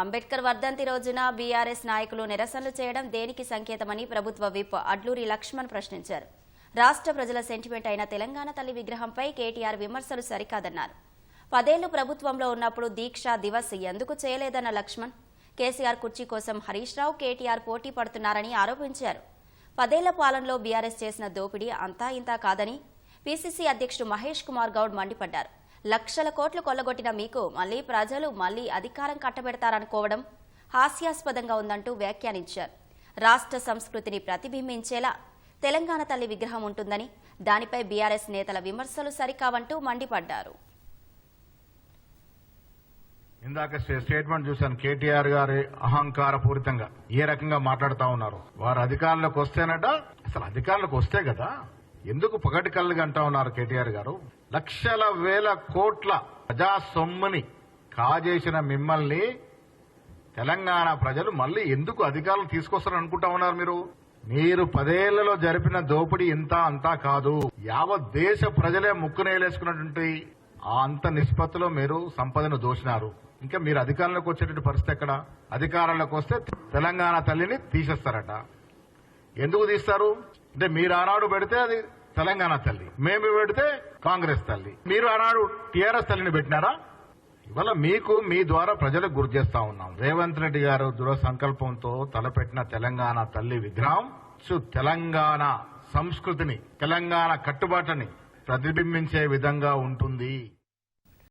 అంబేద్కర్ వర్ధంతి రోజున బీఆర్ఎస్ నాయకులు నిరసనలు చేయడం దేనికి సంకేతమని ప్రభుత్వ విప్ అడ్లూరి లక్ష్మణ్ ప్రశ్నించారు. రాష్ట్ర ప్రజల సెంటిమెంట్ అయిన తెలంగాణ తల్లి విగ్రహంపై కేటీఆర్ విమర్శలు సరికాదన్నారు. పదేళ్ళు ప్రభుత్వంలో ఉన్నప్పుడు దీక్ష దివస్ ఎందుకు చేయలేదన్న లక్ష్మణ్? కేసీఆర్ కుర్చీ కోసం హరీష్ రావు కేటీఆర్ పోటీ పడుతున్నారని ఆరోపించారు. పదేళ్ళ పాలనలో బీఆర్ఎస్ చేసిన దోపిడీ అంతా ఇంతా కాదని పీసీసీ అధ్యక్షుడు మహేష్ కుమార్ గౌడ్ మండిపడ్డారు. లక్షల కోట్లు కొల్లగొట్టిన మీకు మళ్ళీ ప్రజలు మళ్ళీ అధికారం కట్టబెడతారనుకోవడం హాస్యాస్పదంగా ఉందంటూ వ్యాఖ్యానించారు. రాష్ట్ర సంస్కృతిని ప్రతిబింబించేలా తెలంగాణ తల్లి విగ్రహం ఉంటుందని దానిపై బీఆర్ఎస్ నేతల విమర్శలు సరికావంటూ మండిపడ్డారు. ఇందాక స్టేట్మెంట్ చూశాను. కేటీఆర్ గారి అహంకార పూరితంగా ఏ రకంగా మాట్లాడుతా ఉన్నారు? వారు అధికారంలోకి వస్తేనట అసలు అధికారంలోకి వస్తే కదా. ఎందుకు పగటి కళ్ళుగా అంటా ఉన్నారు కేటీఆర్ గారు? లక్షల వేల కోట్ల ప్రజా సొమ్ముని కాజేసిన మిమ్మల్ని తెలంగాణ ప్రజలు మళ్ళీ ఎందుకు అధికారులు తీసుకొస్తారని అనుకుంటా ఉన్నారు మీరు? మీరు పదేళ్ళలో జరిపిన దోపిడీ ఇంత అంతా కాదు. యావత్ దేశ ప్రజలే ముక్కునేలేసుకున్నటువంటి ఆ అంత నిష్పత్తిలో మీరు సంపదను దోచినారు. ఇంకా మీరు అధికారంలోకి వచ్చేటువంటి పరిస్థితి ఎక్కడ? అధికారంలోకి వస్తే తెలంగాణ తల్లిని తీసేస్తారట. ఎందుకు తీస్తారు? అంటే మీరు ఆనాడు పెడితే అది తెలంగాణ తల్లి. మేము పెడితే కాంగ్రెస్ తల్లి. మీరు ఆనాడు టీఆర్ఎస్ తల్లిని పెట్టినారా? ఇవాళ మీకు మీ ద్వారా ప్రజలకు గుర్తు చేస్తా ఉన్నాం. రేవంత్ రెడ్డి గారు దృఢ సంకల్పంతో తలపెట్టిన తెలంగాణ తల్లి విగ్రహం తెలంగాణ సంస్కృతిని తెలంగాణ కట్టుబాటుని ప్రతిబింబించే విధంగా ఉంటుంది.